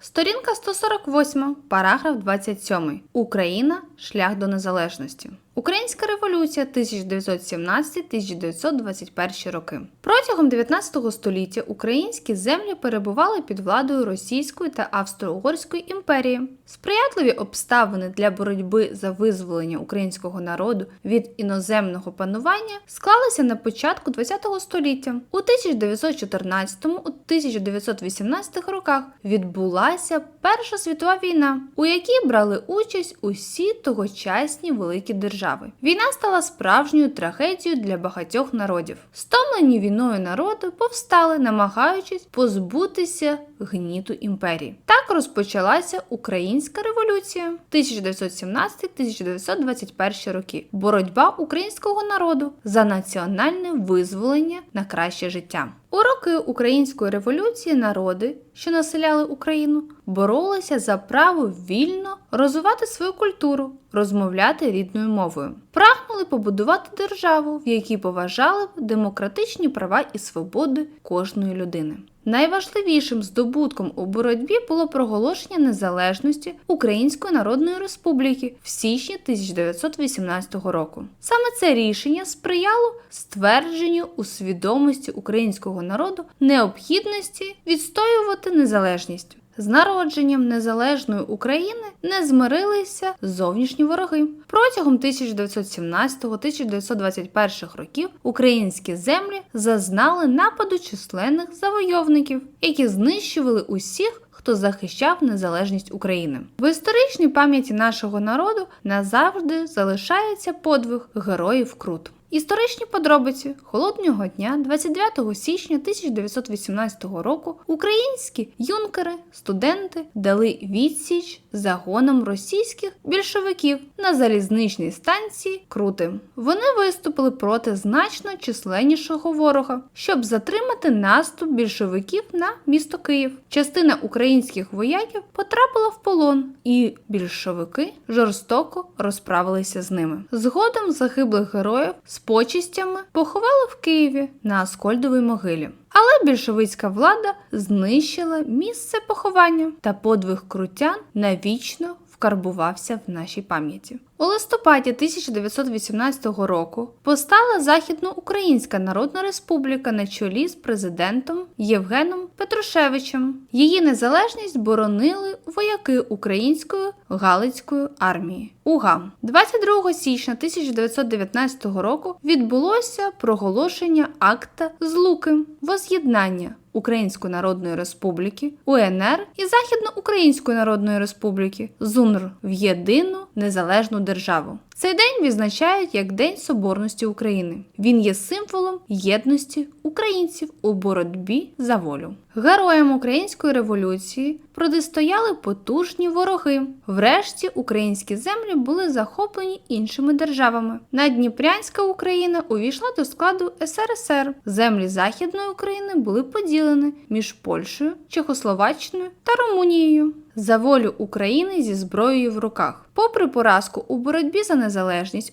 Сторінка 148, параграф 27. Україна шлях до незалежності. Українська революція 1917-1921 роки. Протягом 19 століття українські землі перебували під владою Російської та Австро-Угорської імперії. Сприятливі обставини для боротьби за визволення українського народу від іноземного панування склалися на початку ХХ століття. У 1914-1918 роках відбулася Перша світова війна, у якій брали участь усі тогочасні великі держави. Війна стала справжньою трагедією для багатьох народів. Стомлені війною народи повстали, намагаючись позбутися гніту імперії. Так розпочалася Українська революція 1917-1921 роки. Боротьба українського народу за національне визволення на краще життя. У роки Української революції народи, що населяли Україну, боролися за право вільно розвивати свою культуру, розмовляти рідною мовою. Прагнули побудувати державу, в якій поважали б демократичні права і свободи кожної людини. Найважливішим здобутком у боротьбі було проголошення незалежності Української Народної Республіки в січні 1918 року. Саме це рішення сприяло ствердженню у свідомості українського народу необхідності відстоювати незалежність. З народженням незалежної України не змирилися зовнішні вороги. Протягом 1917-1921 років українські землі зазнали нападу численних завойовників, які знищували усіх. Хто захищав незалежність України в історичній пам'яті нашого народу назавжди залишається подвиг героїв Крут. Історичні подробиці холодного дня, 29 січня 1918 року, українські юнкери, студенти дали відсіч загонам російських більшовиків на залізничній станції Крути. Вони виступили проти значно численнішого ворога, щоб затримати наступ більшовиків на місто Київ. Частина українських вояків потрапила в полон, і більшовики жорстоко розправилися з ними. Згодом загиблих героїв з почистями поховали в Києві на Аскольдовій могилі. Але більшовицька влада знищила місце поховання та подвиг крутян навічно вкарбувався в нашій пам'яті. У листопаді 1918 року постала Західноукраїнська Народна Республіка на чолі з президентом Євгеном Петрушевичем. Її незалежність боронили вояки Української Галицької армії. УГА 22 січня 1919 року відбулося проголошення акта Злуки воз'єднання Української Народної Республіки, УНР і Західноукраїнської Народної Республіки ЗУНР в єдину незалежну державу. Цей день відзначають як День Соборності України. Він є символом єдності українців у боротьбі за волю. Героям української революції протистояли потужні вороги. Врешті українські землі були захоплені іншими державами. Надніпрянська Україна увійшла до складу СРСР. Землі Західної України були поділені між Польщею, Чехословаччиною та Румунією. За волю України зі зброєю в руках. Попри поразку у боротьбі за незалежність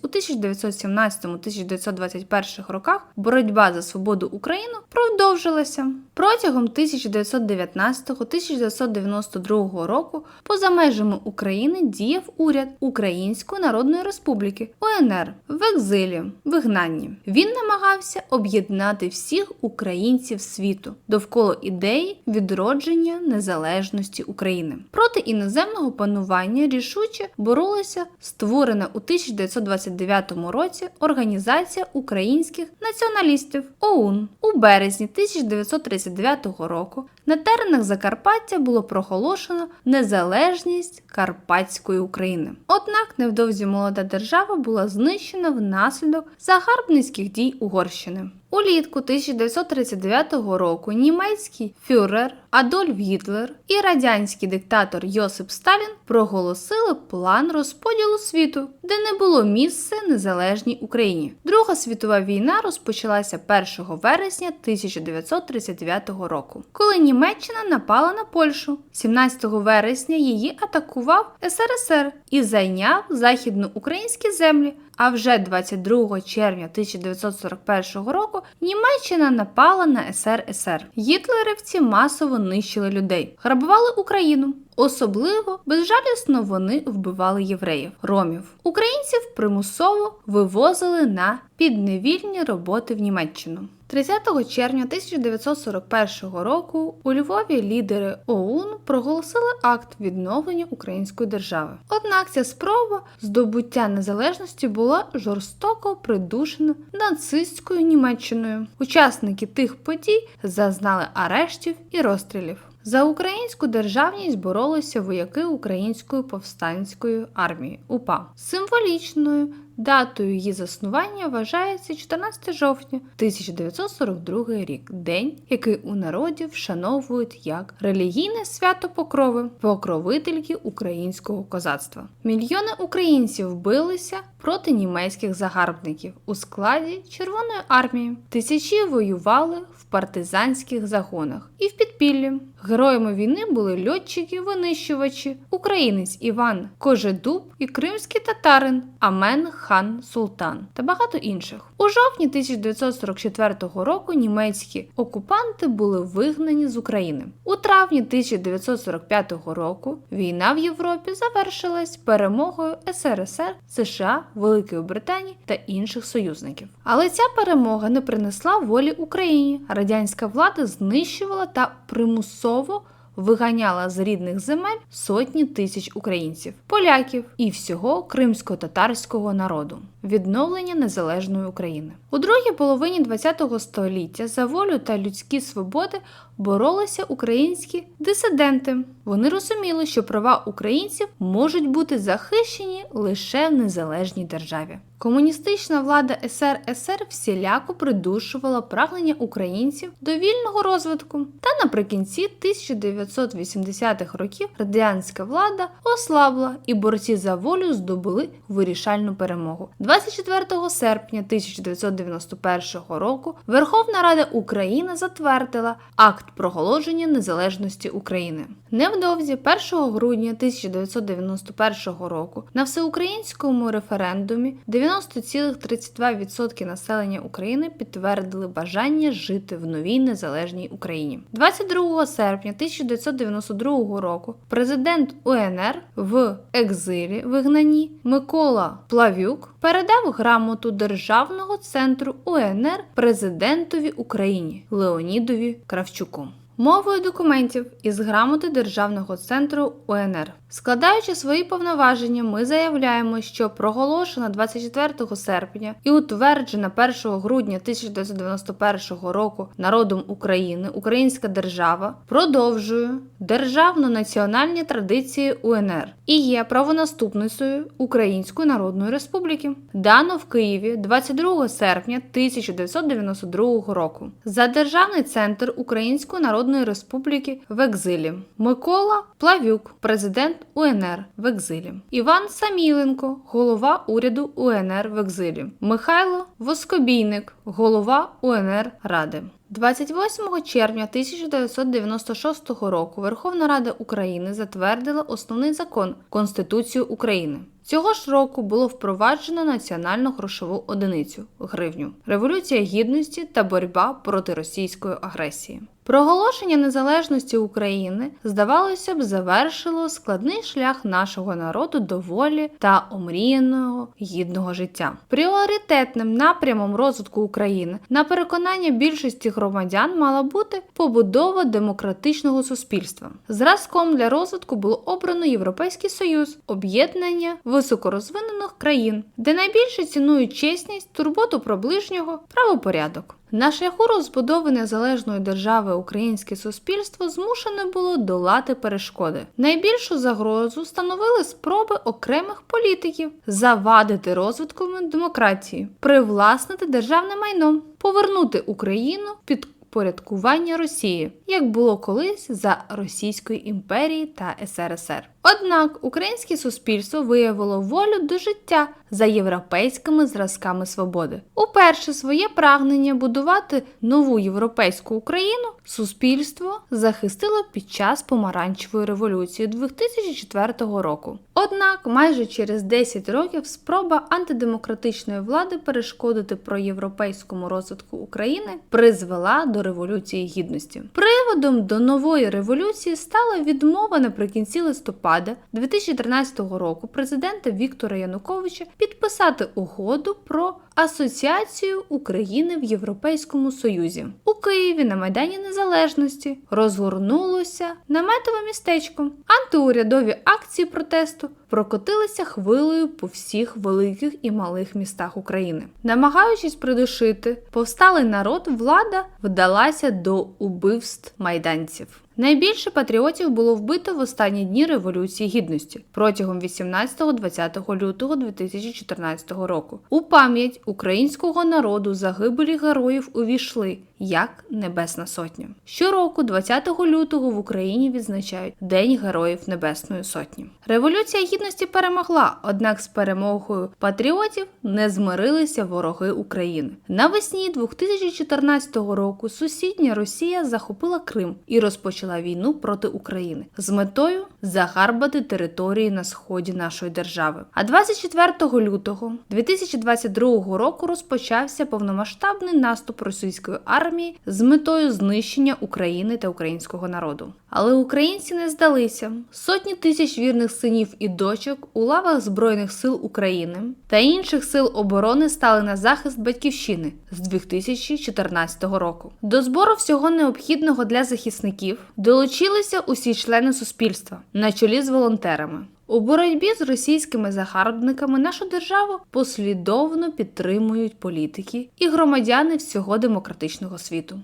у 1917-1921 роках боротьба за свободу України продовжилася. Протягом 1919-1992 року поза межами України діяв уряд Української Народної Республіки УНР в екзилі, вигнанні. Він намагався об'єднати всіх українців світу довкола ідеї відродження незалежності України. Проти іноземного панування рішуче боролася створена у 1929 році Організація українських націоналістів ОУН. У березні 1939 року на теренах Закарпаття було проголошено незалежність Карпатської України. Однак невдовзі молода держава була знищена внаслідок загарбницьких дій Угорщини. Улітку 1939 року німецький фюрер Адольф Гітлер і радянський диктатор Йосип Сталін проголосили план розподілу світу, де не було місця незалежній Україні. Друга світова війна розпочалася 1 вересня 1939 року, коли Німеччина напала на Польщу. 17 вересня її атакував СРСР і зайняв західноукраїнські землі. А вже 22 червня 1941 року Німеччина напала на СРСР. Гітлерівці масово нищили людей, грабували Україну. Особливо безжалісно вони вбивали євреїв, ромів. Українців примусово вивозили на підневільні роботи в Німеччину. 30 червня 1941 року у Львові лідери ОУН проголосили акт відновлення української держави. Однак ця спроба здобуття незалежності була жорстоко придушена нацистською Німеччиною. Учасники тих подій зазнали арештів і розстрілів. За українську державність боролися вояки Української повстанської армії УПА. Символічною датою її заснування вважається 14 жовтня 1942 рік, день, який у народі вшановують як релігійне свято покрови, покровительки українського козацтва. Мільйони українців билися проти німецьких загарбників у складі Червоної армії. Тисячі воювали в партизанських загонах і в підпіллі. Героями війни були льотчики, винищувачі, українець Іван Кожедуб і кримський татарин Амен хан Султан та багато інших. У жовтні 1944 року німецькі окупанти були вигнані з України. У травні 1945 року війна в Європі завершилась перемогою СРСР, США, Великої Британії та інших союзників. Але ця перемога не принесла волі Україні. Радянська влада знищувала та примусово виганяла з рідних земель сотні тисяч українців, поляків і всього кримсько-татарського народу. Відновлення незалежної України у другій половині ХХ століття за волю та людські свободи боролися українські дисиденти. Вони розуміли, що права українців можуть бути захищені лише в незалежній державі. Комуністична влада СРСР всіляко придушувала прагнення українців до вільного розвитку. Та наприкінці 1980-х років радянська влада ослабла і борці за волю здобули вирішальну перемогу. 24 серпня 1991 року Верховна Рада України затвердила акт проголошення незалежності України. Невдовзі 1 грудня 1991 року на всеукраїнському референдумі 90,32% населення України підтвердили бажання жити в новій незалежній Україні. 22 серпня 1992 року президент УНР в екзилі вигнанні Микола Плавюк передав грамоту Державного центру УНР президентові Україні Леонідові Кравчуку. Мовою документів із грамоти Державного центру УНР. Складаючи свої повноваження, ми заявляємо, що проголошена 24 серпня і утверджена 1 грудня 1991 року народом України Українська держава продовжує державно-національні традиції УНР і є правонаступницею Української Народної Республіки. Дано в Києві 22 серпня 1992 року за Державний центр Української Народної Республіки в екзилі Микола Плавюк, президент УНР в екзилі, Іван Саміленко, голова уряду УНР в екзилі, Михайло Воскобійник, голова УНР Ради. 28 червня 1996 року Верховна Рада України затвердила основний закон Конституцію України. Цього ж року було впроваджено національну грошову одиницю гривню, революція гідності та боротьба проти російської агресії. Проголошення незалежності України, здавалося б, завершило складний шлях нашого народу до волі та омріяного гідного життя. Пріоритетним напрямом розвитку України на переконання більшості громадян мала бути побудова демократичного суспільства. Зразком для розвитку було обрано Європейський Союз, об'єднання високорозвинених країн, де найбільше цінують чесність, турботу про ближнього, правопорядок. На шляху розбудови незалежної держави українське суспільство змушене було долати перешкоди. Найбільшу загрозу становили спроби окремих політиків завадити розвитку демократії, привласнити державне майно, повернути Україну під порядкування Росії, як було колись за Російської імперії та СРСР. Однак українське суспільство виявило волю до життя за європейськими зразками свободи. Уперше своє прагнення будувати нову європейську Україну суспільство захистило під час помаранчевої революції 2004 року. Однак, майже через 10 років спроба антидемократичної влади перешкодити проєвропейському розвитку України призвела до революції гідності. Приводом до нової революції стала відмова наприкінці листопада 2013 року президента Віктора Януковича підписати угоду про асоціацію України в Європейському Союзі. У Києві на Майдані Незалежності розгорнулося наметове містечко. Антиурядові акції протесту прокотилися хвилею по всіх великих і малих містах України. Намагаючись придушити повсталий народ, влада вдалася до убивств майданців. Найбільше патріотів було вбито в останні дні Революції Гідності протягом 18-20 лютого 2014 року. У пам'ять українського народу загибелі героїв увійшли як Небесна Сотня. Щороку, 20 лютого, в Україні відзначають День Героїв Небесної Сотні. Революція гідності перемогла, однак з перемогою патріотів не змирилися вороги України. Навесні 2014 року сусідня Росія захопила Крим і розпочала війну проти України з метою загарбати території на сході нашої держави. А 24 лютого 2022 року розпочався повномасштабний наступ російської армії з метою знищення України та українського народу. Але українці не здалися. Сотні тисяч вірних синів і дочок у лавах Збройних сил України та інших сил оборони стали на захист батьківщини з 2014 року. До збору всього необхідного для захисників долучилися усі члени суспільства на чолі з волонтерами. У боротьбі з російськими загарбниками нашу державу послідовно підтримують політики і громадяни всього демократичного світу.